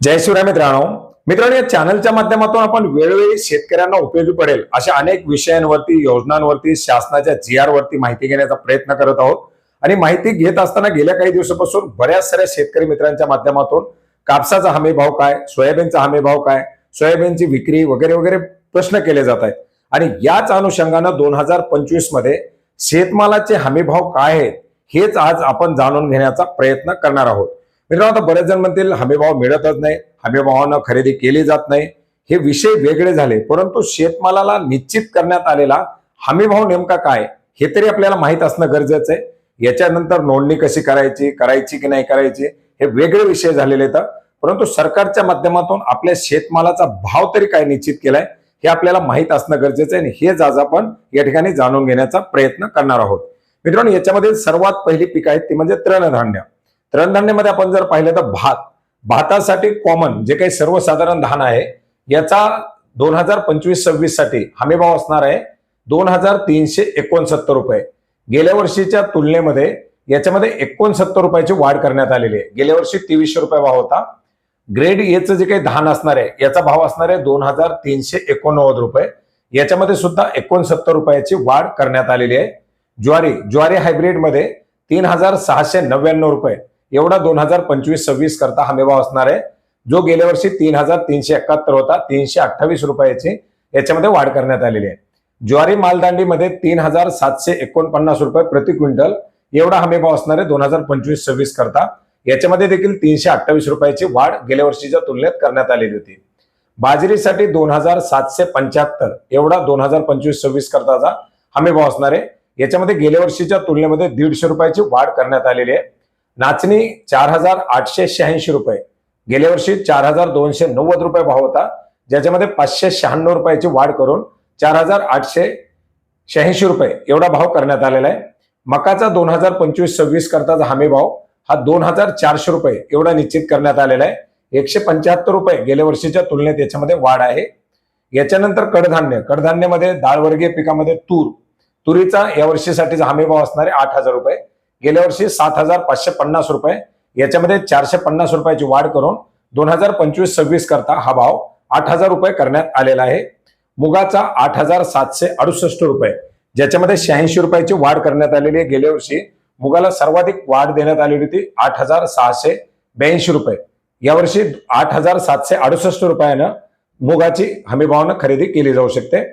जय शिवराय मित्रांनो. मित्रांनो या चॅनलच्या माध्यमातून आपण वेळोवेळी शेतकऱ्यांना उपयोगी पडेल अशा अनेक विषयांवरती योजनांवरती शासनाच्या जी आर वरती माहिती घेण्याचा प्रयत्न करत आहोत. आणि माहिती घेत असताना गेल्या काही दिवसापासून बऱ्याच साऱ्या शेतकरी मित्रांच्या माध्यमातून कापसाचा हमी भाव काय सोयाबीनचा हमी भाव काय सोयाबीनची विक्री वगैरे वगैरे प्रश्न केले जात आहेत. आणि याच अनुषंगानं दोन हजार पंचवीसमध्ये शेतमालाचे हमी भाव काय आहेत हेच आज आपण जाणून घेण्याचा प्रयत्न करणार आहोत. मित्रांनो आता बरेच जण म्हणतील हमीभाव मिळतच नाही हमीभावानं खरेदी केली जात नाही. हे विषय वेगळे झाले परंतु शेतमालाला निश्चित करण्यात आलेला हमीभाव नेमका काय हे तरी आपल्याला माहीत असणं गरजेचं आहे. याच्यानंतर नोंदणी कशी करायची करायची की नाही करायची हे वेगळे विषय झालेले आहेत. परंतु सरकारच्या माध्यमातून आपल्या शेतमालाचा भाव तरी काय निश्चित केलाय हे आपल्याला माहीत असणं गरजेचं आहे आणि हेच आज आपण या ठिकाणी जाणून घेण्याचा प्रयत्न करणार आहोत. मित्रांनो याच्यामध्ये सर्वात पहिली पीक आहे ती म्हणजे तृणधान्य. तृणधान्यामध्ये आपण जर पाहिलं तर भात. भातासाठी कॉमन जे काही सर्वसाधारण धान आहे याचा दोन हजार पंचवीस सव्वीससाठी हमीभाव असणार आहे दोन हजार तीनशे एकोणसत्तर रुपये. गेल्या वर्षीच्या तुलनेमध्ये याच्यामध्ये एकोणसत्तर रुपयाची वाढ करण्यात आलेली आहे. गेल्या वर्षी तेवीसशे रुपये भाव होता. ग्रेड एचं जे काही धान असणार आहे याचा भाव असणार आहे दोन हजार तीनशे एकोणनव्वद रुपये. याच्यामध्ये सुद्धा एकोणसत्तर रुपयाची वाढ करण्यात आलेली आहे. ज्वारी ज्वारी हायब्रिडमध्ये तीन हजार सहाशे नव्याण्णव रुपये. एवढा दोन हजार पंचवीस सव्वीस करता हमीभाव असणार आहे. जो गेल्या वर्षी तीन हजार तीनशे एकाहत्तर होता तीनशे अठ्ठावीस रुपयाची याच्यामध्ये वाढ करण्यात आलेली आहे. ज्वारी मालदांडीमध्ये तीन हजार सातशे एकोणपन्नास रुपये प्रति क्विंटल एवढा हमेभाव असणार आहे दोन हजार पंचवीस सव्वीस करता. याच्यामध्ये देखील तीनशे अठ्ठावीस रुपयाची वाढ गेल्या वर्षीच्या तुलनेत करण्यात आलेली होती. बाजरीसाठी दोन हजार सातशे पंच्याहत्तर एवढा दोन हजार पंचवीस सव्वीस करताचा हमीभाव असणार आहे. याच्यामध्ये गेल्या वर्षीच्या तुलनेमध्ये दीडशे रुपयाची वाढ करण्यात आलेली आहे. नाचणी चार हजार आठशे शहाऐंशी रुपये. गेल्या वर्षी चार हजार दोनशे नव्वद रुपये भाव होता. ज्याच्यामध्ये पाचशे शहाण्णव रुपयाची वाढ करून चार हजार आठशे शहाऐंशी रुपये एवढा भाव करण्यात आलेला आहे. मकाचा दोन हजार पंचवीस सव्वीस करताचा हमी भाव हा दोन हजार चारशे रुपये एवढा निश्चित करण्यात आलेला आहे. एकशे पंच्याहत्तर रुपये गेल्या वर्षीच्या तुलनेत याच्यामध्ये वाढ आहे. याच्यानंतर कडधान्य कडधान्यामध्ये डाळवर्गीय पिकामध्ये तूर. तुरीचा या वर्षीसाठीचा हमी भाव असणार आहे आठ हजार रुपये. गेल्या वर्षी सात हजार पाचशे पन्नास रुपये. याच्यामध्ये चारशे पन्नास रुपयाची वाढ करून दोन हजार पंचवीस सव्वीस करता हा भाव आठ हजार रुपये करण्यात आलेला आहे. मुगाचा आठ हजार सातशे अडुसष्ट रुपये. ज्याच्यामध्ये शहाऐंशी रुपयाची वाढ करण्यात आलेली आहे. गेल्या वर्षी मुगाला सर्वाधिक वाढ देण्यात आलेली होती आठ हजार सहाशे ब्याऐंशी रुपये. यावर्षी आठ हजार सातशे अडुसष्ट रुपयानं मुगाची हमीभावानं खरेदी केली जाऊ शकते.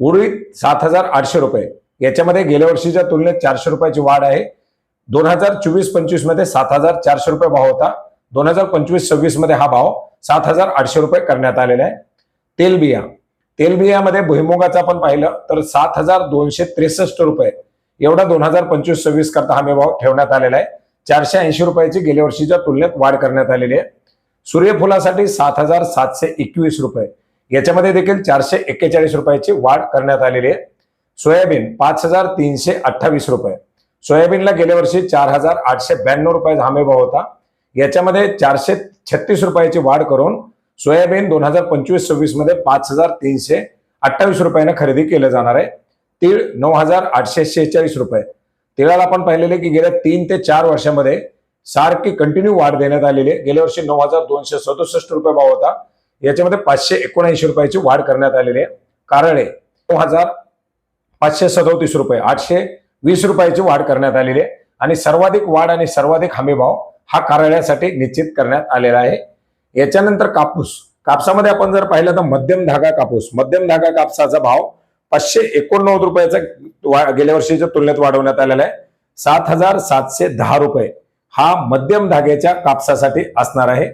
उडीद सात हजार आठशे रुपये. याच्यामध्ये गेल्या वर्षीच्या तुलनेत चारशे रुपयाची वाढ आहे. दोन हजार चोवीस पंचवीसमध्ये सात हजार चारशे रुपये भाव होता. दोन हजार पंचवीस सव्वीसमध्ये हा भाव सात हजार आठशे रुपये करण्यात आलेला आहे. तेलबिया. तेलबियामध्ये भुईमुगाचा आपण पाहिलं तर सात हजार दोनशे त्रेसष्ट रुपये. एवढा दोन हजार पंचवीस सव्वीस करता हमी भाव ठेवण्यात आलेला आहे. चारशे ऐंशी रुपयाची गेल्या वर्षीच्या तुलनेत वाढ करण्यात आलेली आहे. सूर्यफुलासाठी सात हजार सातशे एकवीस रुपये. याच्यामध्ये देखील चारशे एक्केचाळीस रुपयाची वाढ करण्यात आलेली आहे. सोयाबीन पाच हजार तीनशे अठ्ठावीस रुपये. सोयाबीनला गेल्या वर्षी चार हजार आठशे ब्याण्णव रुपयाचा हमी भाव होता. याच्यामध्ये चारशे छत्तीस रुपयाची वाढ करून सोयाबीन दोन हजार पंचवीस सव्वीसमध्ये पाच हजार तीनशे अठ्ठावीस रुपयानं खरेदी केलं जाणार आहे. तीळ नऊ हजार आठशे शेहेचाळीस रुपये. तिळाला आपण पाहिलेले की गेल्या तीन ते चार वर्षामध्ये सारखी कंटिन्यू वाढ देण्यात आलेली आहे. गेल्या वर्षी नऊ हजार दोनशे सदुसष्ट रुपये भाव होता. याच्यामध्ये पाचशे एकोणऐंशी रुपयाची वाढ करण्यात आलेली आहे. कारळे नऊ हजार पाचशे सदोतीस रुपये आठशे वीस रुपयाची वाढ करण्यात आलेली आहे. आणि सर्वाधिक वाढ आणि सर्वाधिक हमीभाव हा कारळ्यासाठी निश्चित करण्यात आलेला आहे. याच्यानंतर कापूस. कापसामध्ये आपण जर पाहिलं तर मध्यम धागा कापूस. मध्यम धागा कापसाचा भाव पाचशे एकोणनव्वद रुपयाचा गेल्या वर्षीच्या तुलनेत वाढवण्यात आलेला आहे. सात हजार सातशे दहा रुपये हा मध्यम धाग्याच्या कापसासाठी असणार आहे.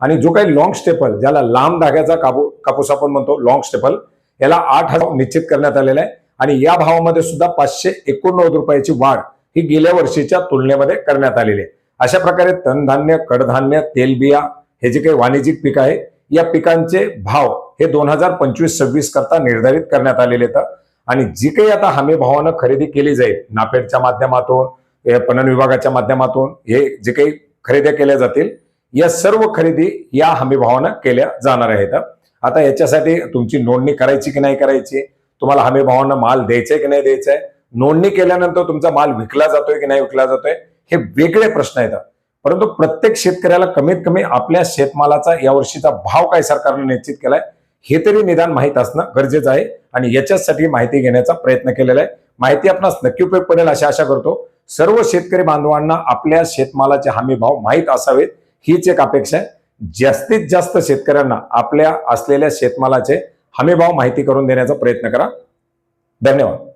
आणि जो काही लॉंग स्टेपल ज्याला लांब धाग्याचा कापू कापूस आपण म्हणतो लॉंग स्टेपल याला आठ हजार निश्चित करण्यात आलेला आहे. आणि या भावामध्ये सुद्धा पाचशे एकोणनव्वद रुपयाची वाढ ही गेल्या वर्षीच्या तुलनेमध्ये करण्यात आलेली आहे. अशा प्रकारे तणधान्य कडधान्य तेलबिया हे जे काही वाणिज्यिक पीक आहे या पिकांचे भाव हे दोन हजार पंचवीस सव्वीस करता निर्धारित करण्यात आलेले आहेत. आणि जी काही आता हमी भावानं खरेदी केली जाईल नाफेडच्या माध्यमातून पणन विभागाच्या माध्यमातून हे जे काही खरेद्या केल्या जातील या सर्व खरेदी या हमी भावानं केल्या जाणार आहेत. आता याच्यासाठी तुमची नोंदणी करायची की नाही करायची? तुम्हाला हमी भावांना माल द्यायचाय की नाही द्यायचा आहे नोंदणी केल्यानंतर तुमचा माल विकला जातोय की नाही विकला जातोय? हे वेगळे प्रश्न आहेत. परंतु प्रत्येक शेतकऱ्याला कमीत कमी आपल्या शेतमालाचा यावर्षीचा भाव काय सरकारने निश्चित केलाय हे तरी निदान माहीत असणं गरजेचं आहे आणि याच्यासाठी माहिती घेण्याचा प्रयत्न केलेला आहे. माहिती आपणास नक्की उपयोग पडेल अशी आशा करतो. सर्व शेतकरी बांधवांना आपल्या शेतमालाचे हमी भाव माहीत असावेत हीच एक अपेक्षा आहे. जास्तीत जास्त शेतकऱ्यांना आपल्या असलेल्या शेतमालाचे हमीभाव माहिती करून देण्याचा प्रयत्न करा. धन्यवाद.